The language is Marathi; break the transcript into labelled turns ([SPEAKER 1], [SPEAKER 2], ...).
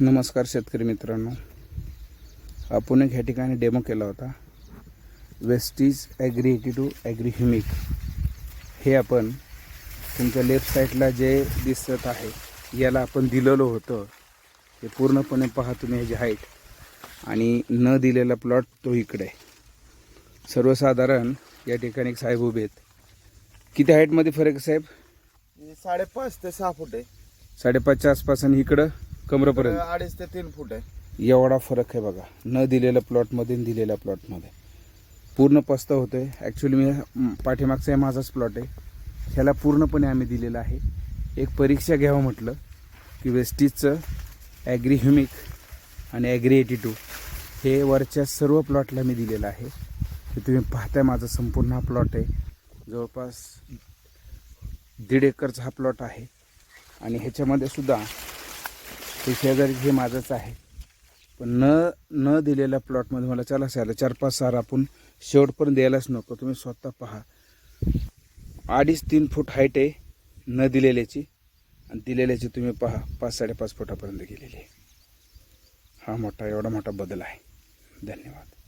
[SPEAKER 1] नमस्कार शेतकरी मित्रांनो. आपण एक ह्या ठिकाणी डेमो केला होता. Vestige agri eighty two agri humic हे आपण तुमच्या लेफ्ट साईडला जे दिसत आहे याला आपण दिलेलं होतं. हे पूर्णपणे पहा तुम्ही ह्याची हाईट आणि न दिलेला प्लॉट तो इकडे. सर्वसाधारण या ठिकाणी एक साहेब उभे आहेत. किती हाईटमध्ये फरक साहेब?
[SPEAKER 2] साडेपाच ते सहा फूट आहे.
[SPEAKER 1] साडेपाचच्या आसपास आणि इकडं? कमरेपर्यंत.
[SPEAKER 2] अडीच ते तीन फूट आहे.
[SPEAKER 1] एवढा फरक आहे बघा. न दिलेल्या प्लॉटमध्ये आणि दिलेल्या प्लॉटमध्ये. पूर्ण पस्ता होतो आहे ॲक्च्युली मी पाठीमागचा आहे माझाच प्लॉट आहे. ह्याला पूर्णपणे आम्ही दिलेला आहे. एक परीक्षा घ्यावं म्हटलं की वेस्टीजचं ॲग्री ह्युमिक आणि ॲग्री एटी टू हे वरच्या सर्व प्लॉटला मी दिलेलं आहे. हे तुम्ही पाहताय माझा संपूर्ण हा प्लॉट आहे. जवळपास दीड एकरचा हा प्लॉट आहे. आणि ह्याच्यामध्ये सुद्धा ते शेजारी हे माझंच आहे. पण न न दिलेल्या प्लॉटमध्ये मला चला सायला चार पाच सार आपण शेवटपर्यंत द्यायलाच नको. तुम्ही स्वतः पहा. अडीच तीन फूट हाईट आहे न दिलेल्याची. आणि दिलेल्याची तुम्ही पहा पाच साडेपाच फुटापर्यंत गेलेली आहे. हा मोठा एवढा मोठा बदल आहे. धन्यवाद.